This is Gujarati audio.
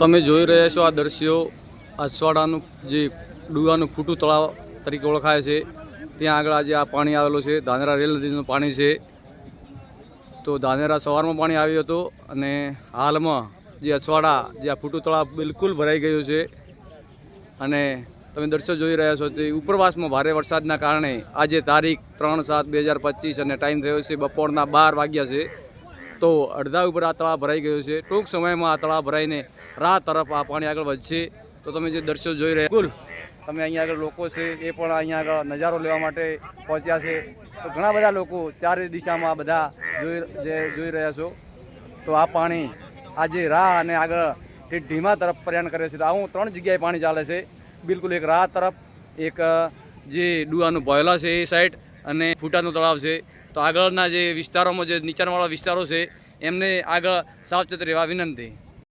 તમે જોઈ રહ્યા છો આ દૃશ્યો અછવાડાનું જે ડુવાનું ફૂટું તળાવ તરીકે ઓળખાય છે. ત્યાં આગળ આજે આ પાણી આવેલું છે. ધાનેરા રેલ નદીનું પાણી છે. તો ધાનેરા સવારમાં પાણી આવ્યું હતું અને હાલમાં જે અછવાડા, જે આ ફૂટું તળાવ બિલકુલ ભરાઈ ગયું છે. અને તમે દૃશ્યો જોઈ રહ્યા છો તે ઉપરવાસમાં ભારે વરસાદના કારણે આજે તારીખ ત્રણ સાત બે હજાર પચીસ અને ટાઈમ થયો છે બપોરના બાર વાગ્યા છે. તો અડધા ઉપર આ તળાવ ભરાઈ ગયો છે. ટૂંક સમયમાં આ તળાવ ભરાઈને રાહ તરફ આ પાણી આગળ વધશે. તો તમે જે દૃશ્યો જોઈ રહ્યા કુલ, તમે અહીંયા આગળ લોકો છે એ પણ અહીંયા આગળ નજારો લેવા માટે પહોંચ્યા છે. તો ઘણા બધા લોકો ચારે દિશામાં બધા જોઈ જે જોઈ રહ્યા છો. તો આ પાણી આજે રાહ અને આગળ ઠેઠ ધીમા તરફ પ્રયાણ કરે છે. તો આવું ત્રણ જગ્યાએ પાણી ચાલે છે. બિલકુલ એક રાહ તરફ એક, જે ડુઆનું ભોયલા છે એ સાઈડ અને ફૂટાનું તળાવ છે. તો આગળના જે વિસ્તારોમાં જે નીચાણવાળા વિસ્તારો છે એમને આગળ સાવચેત રહેવા વિનંતી.